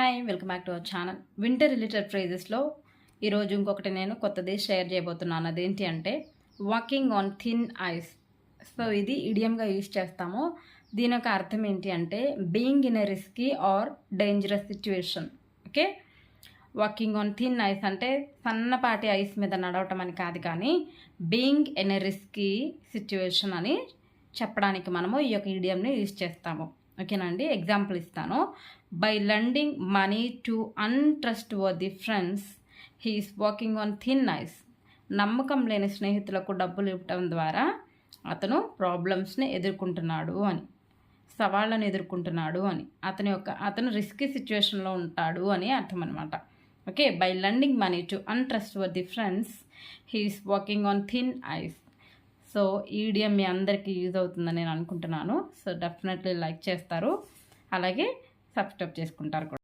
Hi welcome back to our channel. Winter related ఫ్రేజెస్లో ఈరోజు ఇంకొకటి నేను కొత్తది షేర్ చేయబోతున్నాను. అదేంటి అంటే walking on thin ice so ఇది ఇడియంగా యూజ్ చేస్తాము. దీని యొక్క అర్థం ఏంటి అంటే being in a risky or dangerous situation okay walking on thin ice అంటే సన్నపాటి ఐస్ మీద నడవటం అని కాదు కానీ being in a risky situation అని చెప్పడానికి మనము ఈ యొక్క ఇడియంని యూజ్ చేస్తాము. ఓకేనా అండి? ఎగ్జాంపుల్ ఇస్తాను. By lending money to untrustworthy friends he is walking on thin ice నమ్మకం లేని స్నేహితులకు డబ్బులు ఇవ్వటం ద్వారా అతను ప్రాబ్లమ్స్ని ఎదుర్కొంటున్నాడు అని సవాళ్ళను ఎదుర్కొంటున్నాడు అని అతని యొక్క అతను రిస్కీ సిచ్యువేషన్లో ఉంటాడు అని అర్థం అనమాట okay? By lending money to untrustworthy friends he is walking on thin ice so ఈ వీడియో మీ అందరికీ యూజ్ అవుతుందని నేను అనుకుంటున్నాను. సో డెఫినెట్లీ లైక్ చేస్తారు. అలాగే సబ్స్క్రైబ్ చేసుకుంటారు కూడా.